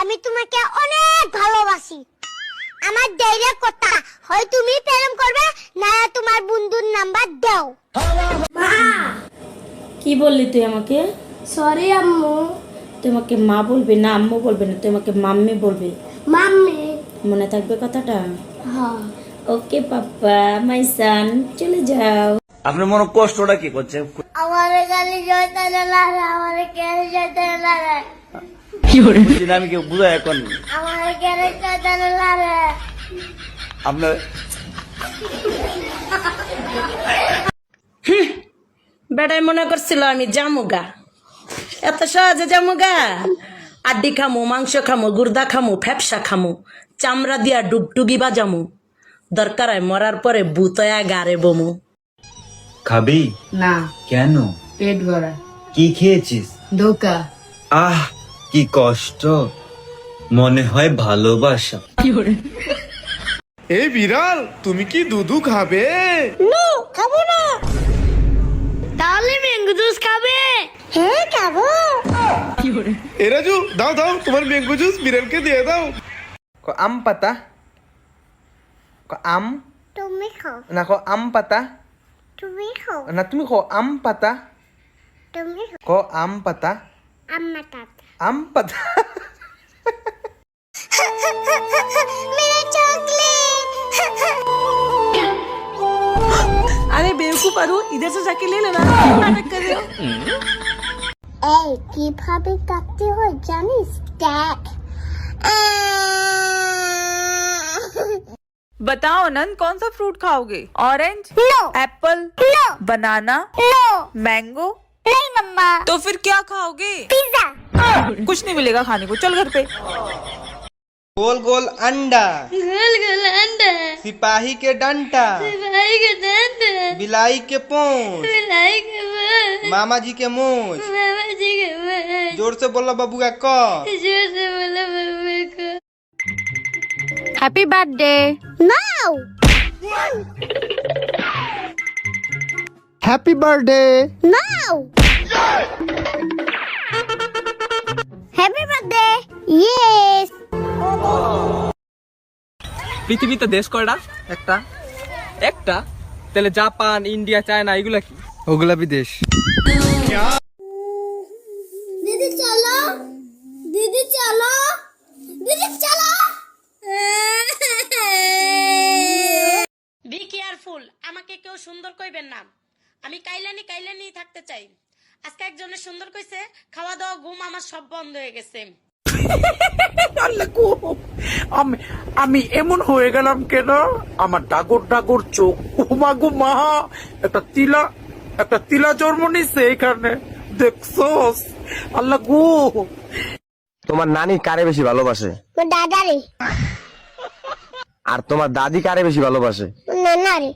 আমি তোমাকে অনেক ভালোবাসি। আমার দেরে কথা হয় তুমি প্রেম করবে না তোমার বন্ধুর নাম্বার দাও। মা! কি বললি তুই আমাকে? সরি আম্মু। তোমাকে মা বলবি না আম্মু বলবে না তুই আমাকে মাম্মি বলবি। মাম্মি। মনে থাকবে কথাটা? হ্যাঁ। ওকে পাপ্পা মাই সান চলে যাও। আপনার মনে কষ্টটা কি করছে? আমার গালি জয়তে লাগে আমার কেন জয়তে না, আমি কি বুঝাই এখন। আপনার বেটাই মনে করছিল আমি জামুগা। এত সহজে জামুগা? আড্ডি খামু মাংস খামু গুর্দা খামু ফ্যাপসা খামু চামড়া দিয়া ডুগডুগি বাজামু। দরকার হয় মরার পরে বুতয়া গারে বমু। খাবি? না। কেন? পেট ভরা কি খেয়েছিস? ধোকা। আহ কি কষ্ট? মনে হয় ভালোবাসা। এই বিড়াল তুমি কি দুধু খাবে? খাব না। তাহলে ম্যাঙ্গো জুস খাবে। হ্যাঁ খাব। এ রাজু দাও দাও তোমার ম্যাঙ্গো জুস বিড়ালকে দিয়ে দাও। pata? Ko am? তুমি খাও। Na ko am pata? তুমি খাও। Na tumi ko am pata? তুমি খাও। Ko am pata? আম্মা हम पता अरे बेवकूफ़ अरु इधर से जाके ले लेना। नाटक कर रहे हो? এই কিভাবে কাটতে হয় জানিস ট্যাগ बताओ नंद कौन सा फ्रूट खाओगे? Orange no apple no banana no mango नहीं मम्मा। तो फिर क्या खाओगे? पिज्जा हाँ, कुछ नहीं मिलेगा खाने को। चल घर पे। गोल गोल अंडा। गोल गोल अंडा। सिपाही के डंटा सिपाही के डंटा बिलाई के पोंछ। बिलाई के पोंछ। मामा जी के मूछ। मामा जी के मूछ। ज़ोर से बोलो बबुआ को ज़ोर से बोलो बाबू का। Happy birthday now happy birthday now পৃথিবীতে দেশ কয়টা? একটা। একটা? তাহলে জাপান ইন্ডিয়া চায়না এগুলা কি? ওগুলা বিদেশ। বি কেয়ারফুল আমাকে কেউ সুন্দর না। আমি কাইলানি কাইলানি থাকতে চাই। আজকে একজনের সুন্দর কইছে খাওয়া দাওয়া ঘুম আমার সব বন্ধ হয়ে গেছে। আমি আমি এমন হয়ে গেলাম কেন? আমার ডাগর ডাগর চোখ। উমাগু মাহা একটা তিলা একটা তিলা জন্ম নিছে এখানে। দেখছোস? আল্লাহ গু। তোমার নানি কারে বেশি ভালোবাসে? দাদারে আর তোমার দাদি কারে বেশি ভালোবাসে? নানারে